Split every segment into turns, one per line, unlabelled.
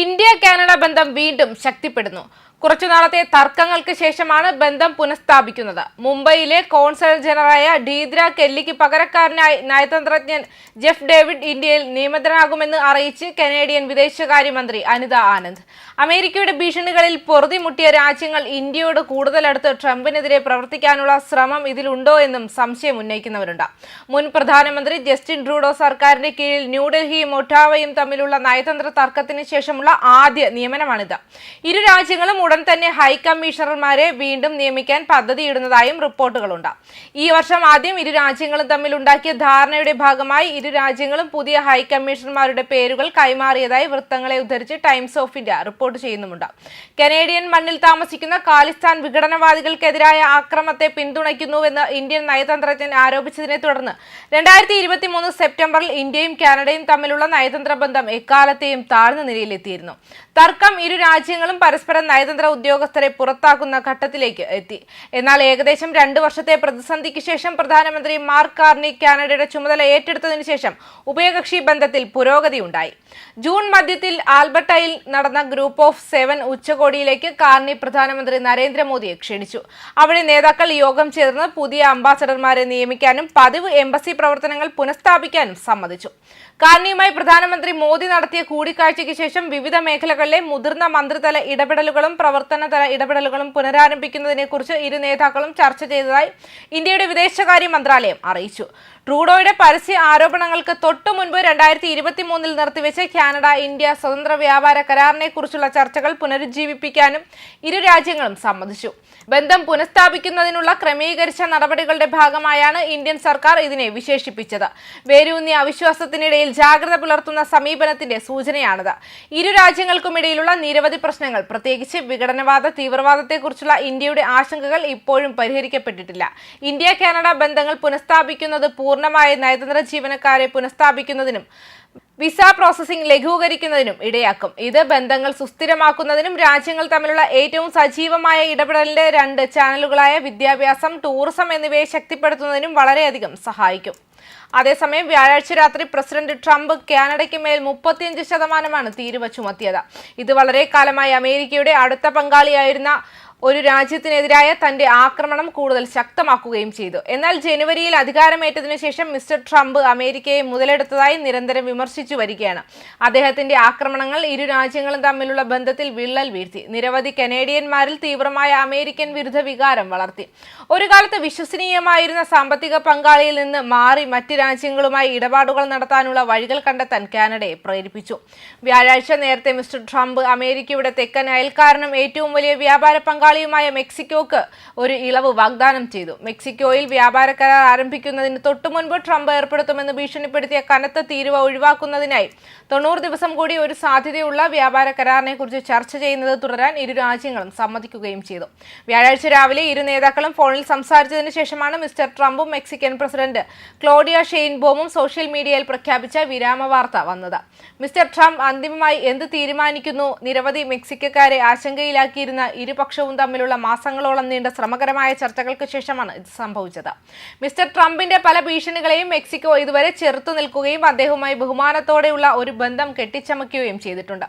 India Canada ബന്ധം വീണ്ടും ശക്തിപ്പെടുന്നു. കുറച്ചു നാളത്തെ തർക്കങ്ങൾക്ക് ശേഷമാണ് ബന്ധം പുനഃസ്ഥാപിക്കുന്നത്. മുംബൈയിലെ കോൺസൽ ജനറായ ഡീദ്ര കെല്ലിക്ക് പകരക്കാരനായി നയതന്ത്രജ്ഞൻ ജെഫ് ഡേവിഡ് ഇന്ത്യയിൽ നിയമിതനാകുമെന്ന് അറിയിച്ച് കനേഡിയൻ വിദേശകാര്യമന്ത്രി അനിത ആനന്ദ്. അമേരിക്കയുടെ ഭീഷണികളിൽ പൊറുതിമുട്ടിയ രാജ്യങ്ങൾ ഇന്ത്യയോട് കൂടുതലടുത്ത് ട്രംപിനെതിരെ പ്രവർത്തിക്കാനുള്ള ശ്രമം ഇതിലുണ്ടോ എന്നും സംശയം ഉന്നയിക്കുന്നവരുണ്ട്. മുൻ പ്രധാനമന്ത്രി ജസ്റ്റിൻ ട്രൂഡോ സർക്കാരിന്റെ കീഴിൽ ന്യൂഡൽഹിയും ഒട്ടാവയും തമ്മിലുള്ള നയതന്ത്ര തർക്കത്തിന് ശേഷമുള്ള ആദ്യ നിയമനമാണിത്. ഇരു രാജ്യങ്ങളും ഉടൻ തന്നെ ഹൈക്കമ്മീഷണർമാരെ വീണ്ടും നിയമിക്കാൻ പദ്ധതിയിടുന്നതായും റിപ്പോർട്ടുകളുണ്ട്. ഈ വർഷം ആദ്യം ഇരു രാജ്യങ്ങളും തമ്മിൽ ഉണ്ടാക്കിയ ധാരണയുടെ ഭാഗമായി ഇരു രാജ്യങ്ങളും പുതിയ ഹൈക്കമ്മീഷണർമാരുടെ പേരുകൾ കൈമാറിയതായി വൃത്തങ്ങളെ ഉദ്ധരിച്ച് ടൈംസ് ഓഫ് ഇന്ത്യ റിപ്പോർട്ട് ചെയ്യുന്നുമുണ്ട്. കനേഡിയൻ മണ്ണിൽ താമസിക്കുന്ന കാലിസ്ഥാൻ വിഘടനവാദികൾക്കെതിരായ ആക്രമത്തെ പിന്തുണയ്ക്കുന്നുവെന്ന് ഇന്ത്യൻ നയതന്ത്രജ്ഞൻ ആരോപിച്ചതിനെ തുടർന്ന് രണ്ടായിരത്തി സെപ്റ്റംബറിൽ ഇന്ത്യയും കാനഡയും തമ്മിലുള്ള നയതന്ത്ര ബന്ധം എക്കാലത്തെയും താഴ്ന്ന നിലയിലെത്തിയിരുന്നു തർക്കം ഇരു രാജ്യങ്ങളും പരസ്പരം നയതന്ത്ര ഉദ്യോഗസ്ഥരെ പുറത്താക്കുന്ന ഘട്ടത്തിലേക്ക് എത്തി. എന്നാൽ ഏകദേശം രണ്ട് വർഷത്തെ പ്രതിസന്ധിക്ക് ശേഷം പ്രധാനമന്ത്രി മാർക്ക് കാർണി കാനഡയുടെ ചുമതല ഏറ്റെടുത്തതിനു ശേഷം ഉഭയകക്ഷി ബന്ധത്തിൽ പുരോഗതിയുണ്ടായി ജൂൺ മധ്യത്തിൽ ആൽബർട്ടയിൽ നടന്ന ഗ്രൂപ്പ് ഓഫ് സെവൻ ഉച്ചകോടിയിലേക്ക് കാർണി പ്രധാനമന്ത്രി നരേന്ദ്രമോദിയെ ക്ഷണിച്ചു. അവിടെ നേതാക്കൾ യോഗം ചേർന്ന് പുതിയ അംബാസഡർമാരെ നിയമിക്കാനും പതിവ് എംബസി പ്രവർത്തനങ്ങൾ പുനഃസ്ഥാപിക്കാനും സമ്മതിച്ചു. കാർണിയുമായി പ്രധാനമന്ത്രി മോദി നടത്തിയ കൂടിക്കാഴ്ചയ്ക്ക് ശേഷം വിവിധ മേഖലകളിലെ മുതിർന്ന മന്ത്രിതല ഇടപെടലുകളും പ്രവർത്തനതല ഇടപെടലുകളും പുനരാരംഭിക്കുന്നതിനെക്കുറിച്ച് ഇരു നേതാക്കളും ചർച്ച ചെയ്തതായി ഇന്ത്യയുടെ വിദേശകാര്യ മന്ത്രാലയം അറിയിച്ചു. ട്രൂഡോയുടെ പരസ്യ ആരോപണങ്ങൾക്ക് തൊട്ടു മുൻപ് രണ്ടായിരത്തി ഇരുപത്തി മൂന്നിൽ നിർത്തിവെച്ച കാനഡ ഇന്ത്യ സ്വതന്ത്ര വ്യാപാര കരാറിനെ കുറിച്ചുള്ള ചർച്ചകൾ പുനരുജ്ജീവിപ്പിക്കാനും ഇരു രാജ്യങ്ങളും സമ്മതിച്ചു. ബന്ധം പുനഃസ്ഥാപിക്കുന്നതിനുള്ള ക്രമീകരിച്ച നടപടികളുടെ ഭാഗമായാണ് ഇന്ത്യൻ സർക്കാർ ഇതിനെ വിശേഷിപ്പിച്ചത്. വേരൂന്നിയ അവിശ്വാസത്തിനിടയിൽ ജാഗ്രത പുലർത്തുന്ന സമീപനത്തിന്റെ സൂചനയാണിത്. ഇരു രാജ്യങ്ങൾക്കുമിടയിലുള്ള നിരവധി പ്രശ്നങ്ങൾ. പ്രത്യേകിച്ച് വിഘടനവാദ തീവ്രവാദത്തെക്കുറിച്ചുള്ള ഇന്ത്യയുടെ ആശങ്കകൾ ഇപ്പോഴും പരിഹരിക്കപ്പെട്ടിട്ടില്ല. ഇന്ത്യ കാനഡ ബന്ധങ്ങൾ പുനഃസ്ഥാപിക്കുന്നത് പൂർണമായ നയതന്ത്ര ജീവനക്കാരെ പുനഃസ്ഥാപിക്കുന്നതിനും വിസ പ്രോസസ്സിംഗ് ലഘൂകരിക്കുന്നതിനും ഇടയാക്കും. ഇത് ബന്ധങ്ങൾ സുസ്ഥിരമാക്കുന്നതിനും രാജ്യങ്ങൾ തമ്മിലുള്ള ഏറ്റവും സജീവമായ ഇടപെടലിന്റെ രണ്ട് ചാനലുകളായ വിദ്യാഭ്യാസം ടൂറിസം എന്നിവയെ ശക്തിപ്പെടുത്തുന്നതിനും വളരെയധികം സഹായിക്കും. അതേസമയം വ്യാഴാഴ്ച രാത്രി പ്രസിഡന്റ് ട്രംപ് കാനഡയ്ക്ക് മേൽ മുപ്പത്തിയഞ്ച് ശതമാനമാണ് തീരുവ ചുമത്തിയത്. ഇത് വളരെ കാലമായി അമേരിക്കയുടെ അടുത്ത പങ്കാളിയായിരുന്ന ഒരു രാജ്യത്തിനെതിരായ തന്റെ ആക്രമണം കൂടുതൽ ശക്തമാക്കുകയും ചെയ്തു. എന്നാൽ ജനുവരിയിൽ അധികാരമേറ്റതിനു ശേഷം മിസ്റ്റർ ട്രംപ് അമേരിക്കയെ മുതലെടുത്തതായി നിരന്തരം വിമർശിച്ചു വരികയാണ്. അദ്ദേഹത്തിന്റെ ആക്രമണങ്ങൾ ഇരു രാജ്യങ്ങളും തമ്മിലുള്ള ബന്ധത്തിൽ വിള്ളൽ വീഴ്ത്തി. നിരവധി കനേഡിയന്മാരിൽ തീവ്രമായ അമേരിക്കൻ വിരുദ്ധ വികാരം വളർത്തി. ഒരു കാലത്ത് വിശ്വസനീയമായിരുന്ന സാമ്പത്തിക പങ്കാളിയിൽ നിന്ന് മാറി മറ്റ് രാജ്യങ്ങളുമായി ഇടപാടുകൾ നടത്താനുള്ള വഴികൾ കണ്ടെത്താൻ കാനഡയെ പ്രേരിപ്പിച്ചു. വ്യാഴാഴ്ച നേരത്തെ മിസ്റ്റർ ട്രംപ് അമേരിക്കയുടെ തെക്കൻ അയൽക്കാരനും ഏറ്റവും വലിയ വ്യാപാര പങ്കാളിയുമായ മെക്സിക്കോക്ക് ഒരു ഇളവ് വാഗ്ദാനം ചെയ്തു. മെക്സിക്കോയിൽ വ്യാപാര കരാർ ആരംഭിക്കുന്നതിന് തൊട്ടുമുൻപ് ട്രംപ് ഏർപ്പെടുത്തുമെന്ന് ഭീഷണിപ്പെടുത്തിയ കനത്ത തീരുവ ഒഴിവാക്കുന്നതിനായി തൊണ്ണൂറ് ദിവസം കൂടി ഒരു സാധ്യതയുള്ള വ്യാപാര കരാറിനെ കുറിച്ച് ചർച്ച ചെയ്യുന്നത് തുടരാൻ ഇരു രാജ്യങ്ങളും സമ്മതിക്കുകയും ചെയ്തു. വ്യാഴാഴ്ച രാവിലെ ഇരു നേതാക്കളും ഫോണിൽ സംസാരിച്ചതിന് ശേഷമാണ് മിസ്റ്റർ ട്രംപും മെക്സിക്കൻ പ്രസിഡന്റ് ക്ലോഡിയ ഷെയിൻബോമും സോഷ്യൽ മീഡിയയിൽ പ്രഖ്യാപിച്ച വിരാമ വാർത്ത വന്നത്. മിസ്റ്റർ ട്രംപ് അന്തിമമായി എന്ത് തീരുമാനിക്കുന്നു? നിരവധി മെക്സിക്കക്കാരെ ആശങ്കയിലാക്കിയിരുന്ന ഇരുപക്ഷവും തമ്മിലുള്ള മാസങ്ങളോളം നീണ്ട ശ്രമകരമായ ചർച്ചകൾക്ക് ശേഷമാണ് ഇത് സംഭവിച്ചത്. മിസ്റ്റർ ട്രംപിന്റെ പല ഭീഷണികളെയും മെക്സിക്കോ ഇതുവരെ ചെറുത്തു നിൽക്കുകയും അദ്ദേഹവുമായി ബഹുമാനത്തോടെയുള്ള ഒരു ബന്ധം കെട്ടിച്ചമയ്ക്കുകയും ചെയ്തിട്ടുണ്ട്.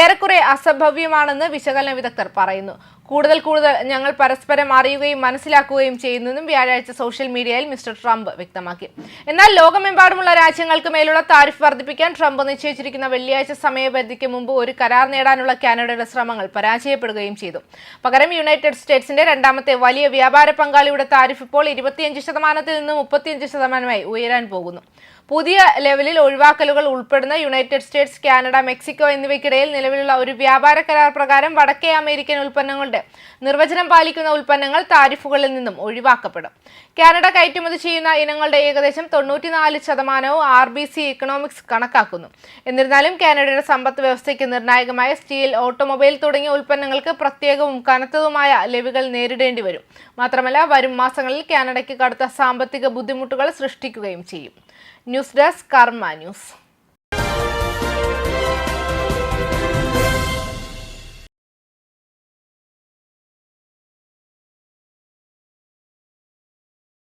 ഏറെക്കുറെ അസംഭവ്യമാണെന്ന് വിശകലന വിദഗ്ധർ പറയുന്നു. കൂടുതൽ കൂടുതൽ ഞങ്ങൾ പരസ്പരം അറിയുകയും മനസ്സിലാക്കുകയും ചെയ്യുന്നതും വ്യാഴാഴ്ച സോഷ്യൽ മീഡിയയിൽ മിസ്റ്റർ ട്രംപ് വ്യക്തമാക്കി. എന്നാൽ ലോകമെമ്പാടുമുള്ള രാജ്യങ്ങൾക്ക് മേലുള്ള താരിഫ് വർദ്ധിപ്പിക്കാൻ ട്രംപ് നിശ്ചയിച്ചിരിക്കുന്ന വെള്ളിയാഴ്ച സമയപരിധിക്ക് മുമ്പ് ഒരു കരാർ നേടാനുള്ള കാനഡയുടെ ശ്രമങ്ങൾ പരാജയപ്പെടുകയും ചെയ്തു. പകരം യുണൈറ്റഡ് സ്റ്റേറ്റ്സിന്റെ രണ്ടാമത്തെ വലിയ വ്യാപാര പങ്കാളിയുടെ താരിഫ് ഇപ്പോൾ ഇരുപത്തിയഞ്ച് ശതമാനത്തിൽ നിന്ന് മുപ്പത്തിയഞ്ച് ശതമാനമായി ഉയരാൻ പോകുന്നു. പുതിയ ലെവലിൽ ഒഴിവാക്കലുകൾ ഉൾപ്പെടുന്ന യുണൈറ്റഡ് സ്റ്റേറ്റ്സ് കാനഡ മെക്സിക്കോ എന്നിവയ്ക്കിടയിൽ നിലവിലുള്ള ഒരു വ്യാപാര കരാർ പ്രകാരം വടക്കേ അമേരിക്കൻ ഉൽപ്പന്നങ്ങളുടെ നിർവചനം പാലിക്കുന്ന ഉൽപ്പന്നങ്ങൾ താരിഫുകളിൽ നിന്നും ഒഴിവാക്കപ്പെടും. കാനഡ കയറ്റുമതി ചെയ്യുന്ന ഇനങ്ങളുടെ ഏകദേശം തൊണ്ണൂറ്റിനാല് ശതമാനവും ആർ ബി സി ഇക്കണോമിക്സ് കണക്കാക്കുന്നു. എന്നിരുന്നാലും കാനഡയുടെ സമ്പദ് വ്യവസ്ഥയ്ക്ക് നിർണായകമായ സ്റ്റീൽ ഓട്ടോമൊബൈൽ തുടങ്ങിയ ഉൽപ്പന്നങ്ങൾക്ക് പ്രത്യേകവും കനത്തതുമായ ലെവികൾ നേരിടേണ്ടി വരും. മാത്രമല്ല വരും മാസങ്ങളിൽ കാനഡയ്ക്ക് കടുത്ത സാമ്പത്തിക ബുദ്ധിമുട്ടുകൾ സൃഷ്ടിക്കുകയും ചെയ്യും. News desk Karma news.